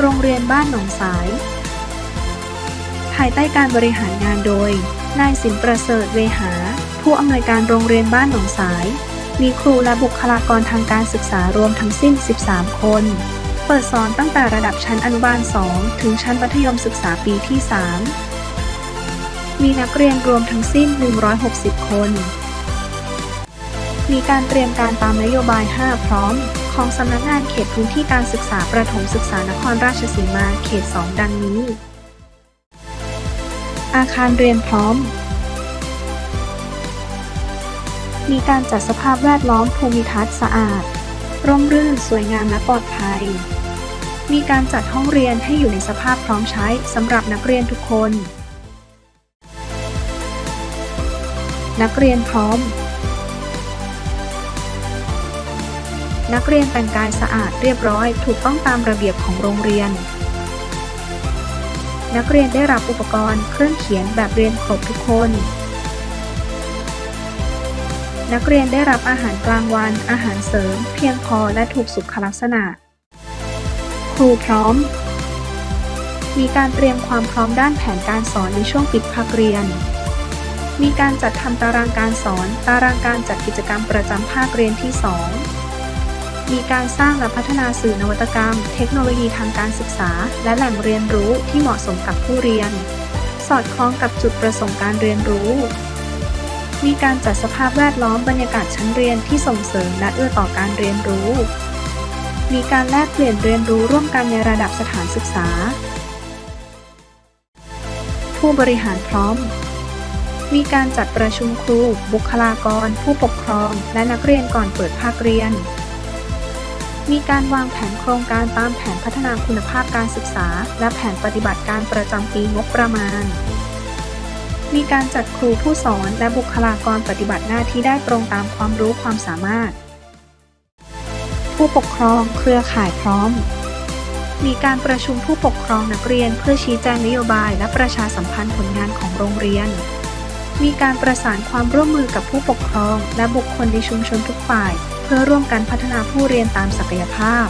โรงเรียนบ้านหนองสาย ภายใต้การบริหารงานโดย นายสินประเสริฐเวหา ผู้อำนวยการโรงเรียนบ้านหนองสาย มีครูและบุคลากรทางการศึกษารวมทั้งสิ้น 13 คน เปิดสอนตั้งแต่ระดับชั้นอนุบาล 2 ถึงชั้นมัธยมศึกษาปีที่ 3 มีนักเรียนรวมทั้งสิ้น 160 คน มีการเตรียมการตามนโยบาย 5 พร้อมของสำนักงานเขตพื้นที่การศึกษาประถมศึกษานครราชสีมาเขต 2 ดังนี้ อาคารเรียนพร้อม มีการจัดสภาพแวดล้อมภูมิทัศน์สะอาด ร่มรื่นสวยงามและปลอดภัย มีการจัดห้องเรียนให้อยู่ในสภาพพร้อมใช้สำหรับนักเรียนทุกคน นักเรียนพร้อม นักเรียนแต่งกายสะอาดเรียบร้อยถูกต้องตามระเบียบของโรงเรียน นักเรียนได้รับอุปกรณ์เครื่องเขียนแบบเรียนครบทุกคน นักเรียนได้รับอาหารกลางวัน อาหารเสริม เพียงพอและถูกสุขลักษณะ ครูพร้อม มีการเตรียมความพร้อมด้านแผนการสอนในช่วงปิดภาคเรียน มีการจัดทำตารางการสอน ตารางการจัดกิจกรรมประจำภาคเรียนที่ 2 มีการสร้างและพัฒนาสื่อนวัตกรรม เทคโนโลยีทางการศึกษา และแหล่งเรียนรู้ที่เหมาะสมกับผู้เรียน สอดคล้องกับจุดประสงค์การเรียนรู้ มีการจัดสภาพแวดล้อมบรรยากาศชั้นเรียนที่ส่งเสริมและเอื้อต่อการเรียนรู้ มีการแลกเปลี่ยนเรียนรู้ร่วมกันในระดับสถานศึกษา ผู้บริหารพร้อมมีการจัดประชุมครู บุคลากร ผู้ปกครอง และนักเรียนก่อนเปิดภาคเรียน มีการวางแผนโครงการตามแผนพัฒนาคุณภาพการศึกษา และแผนปฏิบัติการประจำปีงบประมาณ มีการจัดครูผู้สอนและบุคลากรปฏิบัติหน้าที่ได้ตรงตามความรู้ความสามารถ ผู้ปกครองเครือข่ายพร้อม มีการประชุมผู้ปกครองนักเรียนเพื่อชี้แจงนโยบายและประชาสัมพันธ์ผลงานของโรงเรียนมีการประสานความร่วมมือกับผู้ปกครอง และบุคคลในชุมชนทุกฝ่าย เพื่อร่วมกันพัฒนาผู้เรียนตามศักยภาพ